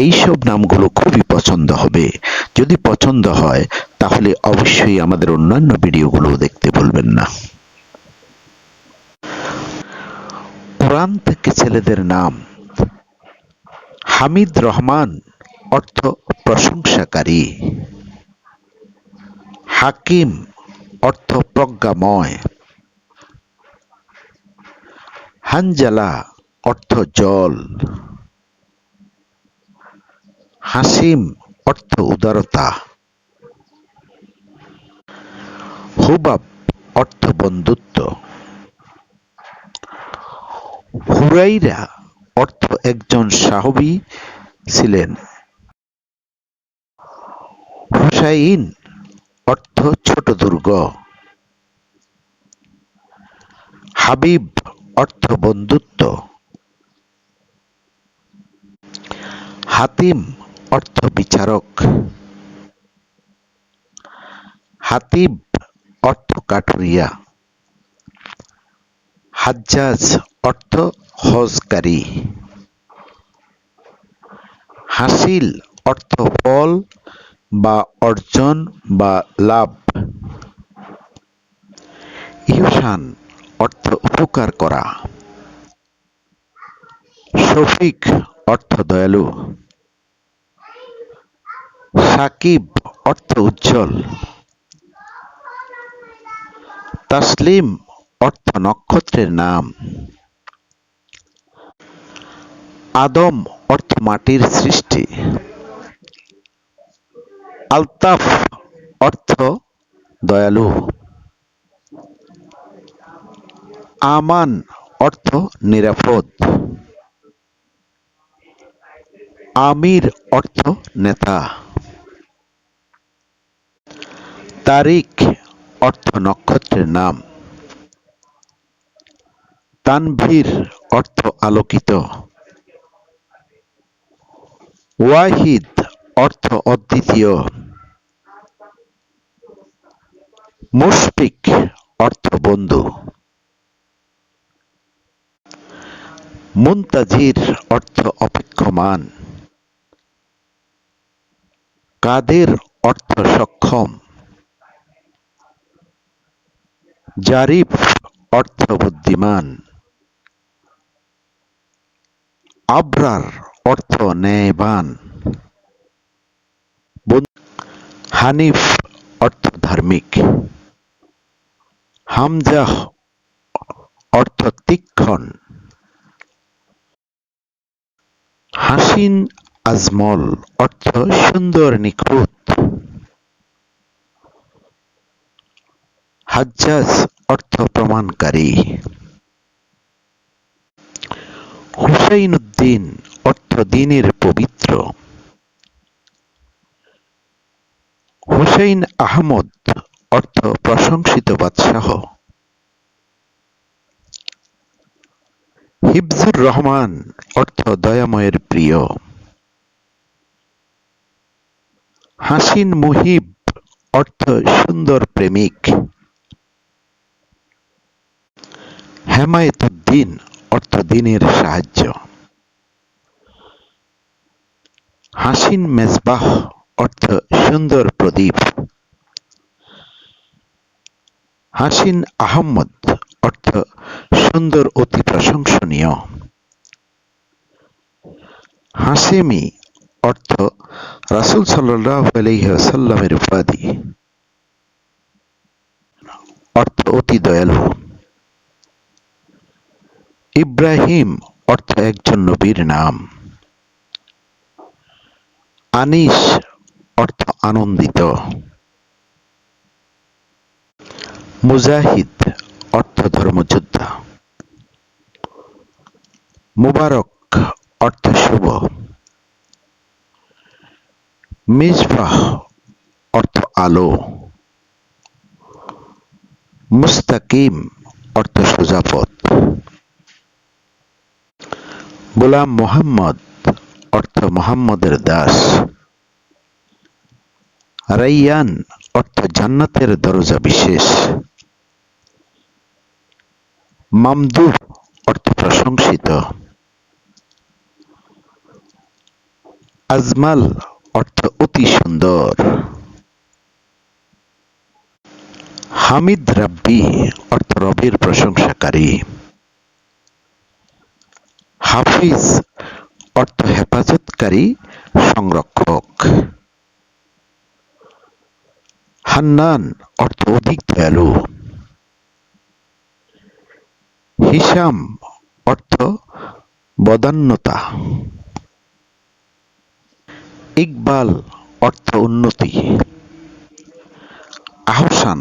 এই সব নামগুলো খুবই পছন্দ হবে। যদি পছন্দ হয়, তাহলে অবশ্যই আমাদের অন্যান্য ভিডিওগুলো দেখতে ভুলবেন না। কোরআন থেকে ছেলেদের নাম। হামিদ রহমান, অর্থ প্রশংসাকারী। হাকিম, অর্থ প্রজ্ঞাময়। হানজালা, অর্থ জল। হাসিম অর্থ উদারতা। হুবাব অর্থ বন্ধুত্ব। হুরাইরা অর্থ একজন সাহবী ছিলেন। হুসাইন অর্থ ছোট দুর্গ। হাবিব অর্থ বন্ধুত্ব। হাতিম অর্থ বিচারক। হাতিব অর্থ কাঠুরিয়া। হাজ্জাজ অর্থ হজকারী। হাসিল অর্থ ফল বা অর্জন বা লাভ। ইহসান অর্থ উপকার করা। শফিক অর্থ দয়ালু। সাকিব, অর্থ উজ্জ্বল। তাসলিম, অর্থ নক্ষত্রের নাম। আদম, অর্থ মাটির সৃষ্টি। আলতাফ, অর্থ দয়ালু। আমান, অর্থ নিরাপদ। আমির, অর্থ নেতা। তারিখ, অর্থ নক্ষত্রের নাম। তানভীর অর্থ আলোকিত। ওয়াহিদ অর্থ অদ্বিতীয়। মুশফিক অর্থ বন্ধু। মুনতাজির অর্থ অপেক্ষমান। কাদের অর্থ সক্ষম? জারিফ অর্থ বুদ্ধিমান আবরার অর্থ ন্যায়বান। হানিফ অর্থ ধার্মিক। হামজাহ অর্থ তীক্ষণ। হাসিন আজমল অর্থ সুন্দর নিখুঁত। হাজ্জাজ অর্থ প্রমাণকারী। হুসাইন উদ্দিন অর্থ দিনের পবিত্র। হুসাইন আহমদ অর্থ প্রশংসিত বাদশাহ। হিফজুর রহমান অর্থ দয়াময়ের প্রিয়। হাসিন মুহিব অর্থ সুন্দর প্রেমিক। হেমায়েতুদ্দিন, অর্থ দিনের সাহায্য। হাসিন মেজবাহ, অর্থ সুন্দর প্রদীপ। হাসিন আহম্মদ, অর্থ সুন্দর অতি প্রশংসনীয়। হাসেমি, অর্থ রাসূল আলাইহি উপাধি। অর্থ অতি দয়ালু। ইব্রাহিম অর্থ একজন নবীর নাম। আনিস অর্থ আনন্দিত। মুজাহিদ অর্থ ধর্মযোদ্ধা। মুবারক অর্থ শুভ। মিসবাহ অর্থ আলো। মুস্তাকিম অর্থ সোজা গোলাম মোহাম্মদ অর্থ মোহাম্মদের দাস। রাইয়ান অর্থ জান্নাতের দরজা বিশেষ। মামদুহ অর্থ প্রশংসিত। আজমাল অর্থ অতি সুন্দর। হামিদ রাব্বি অর্থ রবের প্রশংসাকারী। হাফিজ, অর্থ হেফাজতকারী সংরক্ষক। হান্নান, অর্থ অধিক দয়ালু। হিসাম অর্থ বদান্যতা। ইকবাল, অর্থ উন্নতি। আহসান,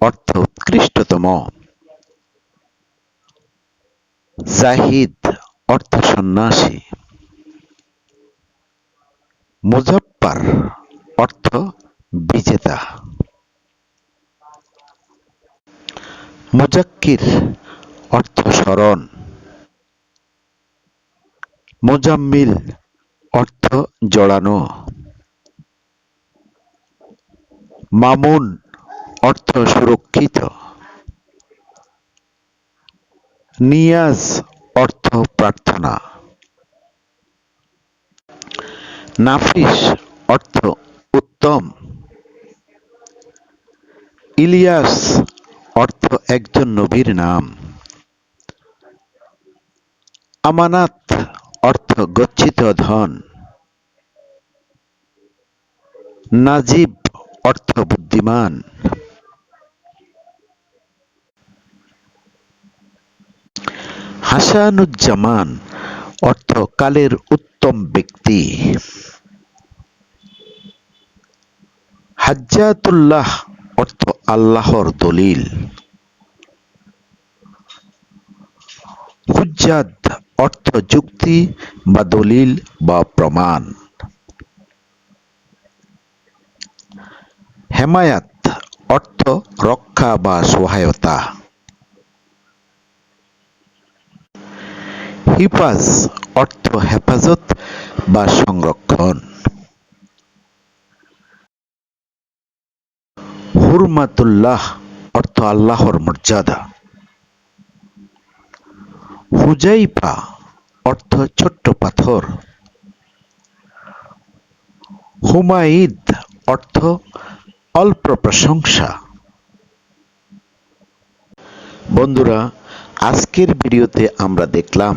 অর্থ উৎকৃষ্টতম। জাহিদ অর্থ সন্ন্যাসী মুজাপ্পার অর্থ বিজেতা। মুজাক্কির অর্থ স্মরণ। মোজাম্মিল অর্থ জড়ানো। মামুন অর্থ সুরক্ষিত। নিয়াজ প্রার্থনা। নাফিস অর্থ উত্তম। ইলিয়াস অর্থ একজন নবীর নাম। আমানাত অর্থ গচ্ছিত ধন। নাজিব অর্থ বুদ্ধিমান। হাসানুজ্জামান, অর্থ কালের উত্তম ব্যক্তি। হাজ্জাতুল্লাহ, অর্থ আল্লাহর দলিল। হুজ্জাদ অর্থ যুক্তি বা দলিল বা প্রমাণ। হেমায়াত, অর্থ রক্ষা বা সহায়তা। হিফাজ অর্থ হেফাজত বা সংরক্ষণ। হুরমাতুল্লাহ, অর্থ আল্লাহর মর্যাদা। হুজাইফা, অর্থ ছোট্ট পাথর। হুমায়িদ, অর্থ অল্প প্রশংসা। বন্ধুরা, আজকের ভিডিওতে আমরা দেখলাম